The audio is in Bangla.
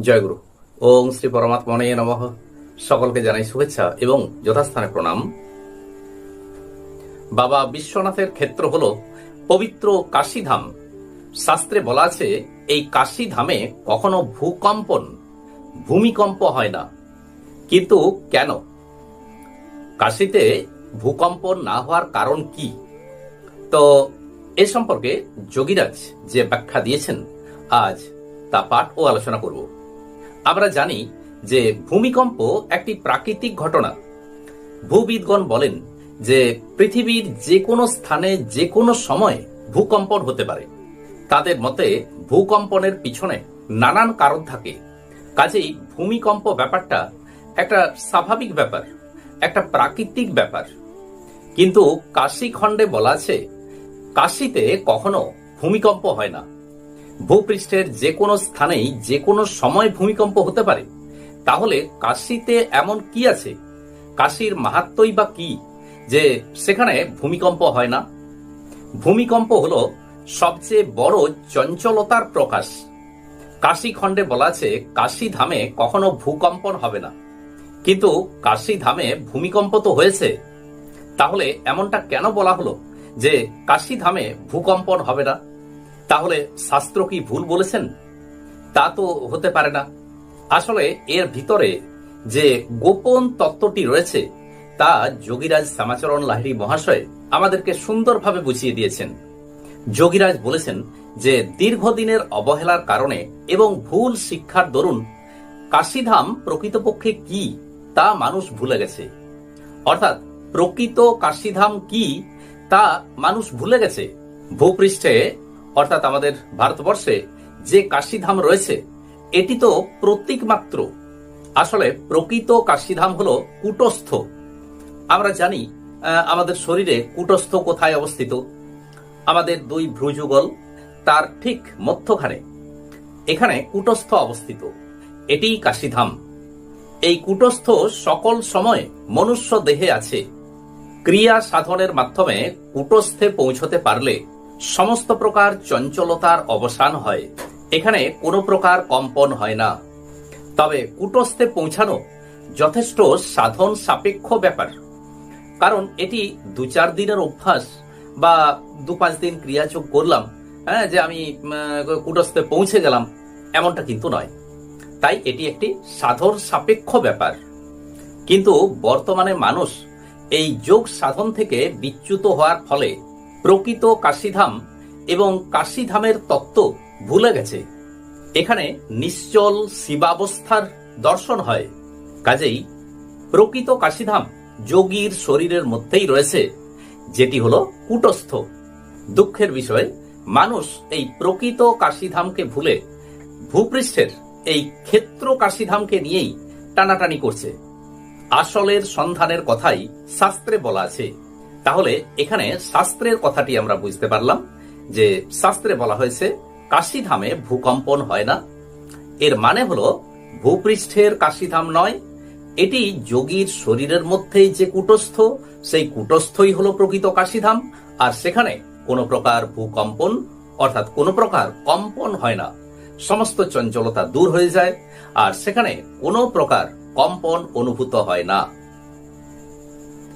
জয়গুরু। ওং শ্রী পরমাত্মনে নমঃ। সকলকে জানাই শুভেচ্ছা এবং যথাস্থানে প্রণাম। বাবা বিশ্বনাথের ক্ষেত্র হল পবিত্র কাশীধাম। শাস্ত্রে বলা আছে, এই কাশীধামে কখনো ভূকম্পন, ভূমিকম্প হয় না। কিন্তু কেন? কাশীতে ভূকম্পন না হওয়ার কারণ কি? তো এ সম্পর্কে যোগীরাজ যে ব্যাখ্যা দিয়েছেন, আজ তা পাঠ ও আলোচনা করব। আমরা জানি যে ভূমিকম্প একটি প্রাকৃতিক ঘটনা। ভূবিদগণ বলেন যে পৃথিবীর যে কোনো স্থানে যে কোনো সময় ভূকম্পন হতে পারে। তাদের মতে ভূকম্পনের পিছনে নানান কারণ থাকে। কাজেই ভূমিকম্প ব্যাপারটা একটা স্বাভাবিক ব্যাপার, একটা প্রাকৃতিক ব্যাপার। কিন্তু কাশী খণ্ডে বলা আছে, কাশিতে কখনো ভূমিকম্প হয় না। ভূপৃষ্ঠের যে কোনো স্থানেই যে কোনো সময় ভূমিকম্প হতে পারে। তাহলে কাশীতে এমন কি আছে? কাশীর মাহাত্মই বা কি? যে সেখানে ভূমিকম্প হয় না। ভূমিকম্প হলো সবচেয়ে বড় চঞ্চলতার প্রকাশ। কাশী খণ্ডে বলা আছে, কাশী ধামে কখনো ভূকম্পন হবে না। কিন্তু কাশী ধামে ভূমিকম্প তো হয়েছে। তাহলে এমনটা কেন বলা হলো যে কাশী ধামে ভূকম্পন হবে না? তাহলে শাস্ত্র কি ভুল বলেছেন? তা তো হতে পারে না। আসলে এর ভিতরে যে গোপন তত্ত্বটি রয়েছে, তা যোগীরাজ শ্যামাচরণ লাহিড়ি মহাশয় আমাদেরকে সুন্দরভাবে বুঝিয়ে দিয়েছেন। যোগীরাজ বলেছেন যে দীর্ঘদিনের অবহেলার কারণে এবং ভুল শিক্ষার দরুন কাশীধাম প্রকৃতপক্ষে কি তা মানুষ ভুলে গেছে? অর্থাৎ প্রকৃত কাশীধাম কি তা মানুষ ভুলে গেছে? ভূপৃষ্ঠে অর্থাৎ আমাদের ভারতবর্ষে যে কাশীধাম রয়েছে, এটি তো প্রতীক মাত্র আসলে প্রকৃত কাশীধাম হলো কুটস্থ। আমরা জানি আমাদের শরীরে কুটস্থ কোথায় অবস্থিত? আমাদের দুই ভ্রুযুগল, তার ঠিক মধ্যখানে। এখানে কুটস্থ অবস্থিত। এটিই কাশীধাম। এই কুটস্থ সকল সময় মনুষ্য দেহে আছে। ক্রিয়া সাধনের মাধ্যমে কুটস্থে পৌঁছতে পারলে সমস্ত প্রকার চঞ্চলতার অবসান হয়। এখানে কোনো প্রকার কম্পন হয় না। তবে কুটস্থে পৌঁছানো যথেষ্ট সাধন সাপেক্ষ ব্যাপার। কারণ এটি দু চার দিনের অভ্যাস বা দু পাঁচ দিন ক্রিয়াযোগ করলাম হ্যাঁ যে আমি কুটস্থে পৌঁছে গেলাম, এমনটা কিন্তু নয়। তাই এটি একটি সাধন সাপেক্ষ ব্যাপার। কিন্তু বর্তমানে মানুষ এই যোগ সাধন থেকে বিচ্যুত হওয়ার ফলে প্রকৃত কাশীধাম এবং কাশীধামের তত্ত্ব ভুলে গেছে। এখানে নিশ্চল শিবাবস্থার দর্শন হয়। কাজেই প্রকৃত কাশীধাম যোগীর শরীরের মধ্যেই রয়েছে, যেটি হলো কুটস্থ। দুঃখের বিষয়, মানুষ এই প্রকৃত কাশীধামকে ভুলে ভূপৃষ্ঠের এই ক্ষেত্র কাশীধামকে নিয়েই টানাটানি করছে। আসলের সন্ধানের কথাই শাস্ত্রে বলা আছে। তাহলে এখানে শাস্ত্রের কথাটি আমরা বুঝতে পারলাম যে শাস্ত্রে বলা হয়েছে কাশীধামে ভূকম্পন হয় না। এর মানে হলো, ভূপৃষ্ঠের কাশীধাম নয়, এটি যোগীর শরীরের মধ্যেই যে কুটস্থ, সেই কুটস্থই হলো প্রকৃত কাশীধাম আর সেখানে কোনো প্রকার ভূকম্পন, অর্থাৎ কোনো প্রকার কম্পন হয় না। সমস্ত চঞ্চলতা দূর হয়ে যায়, আর সেখানে কোনো প্রকার কম্পন অনুভূত হয় না।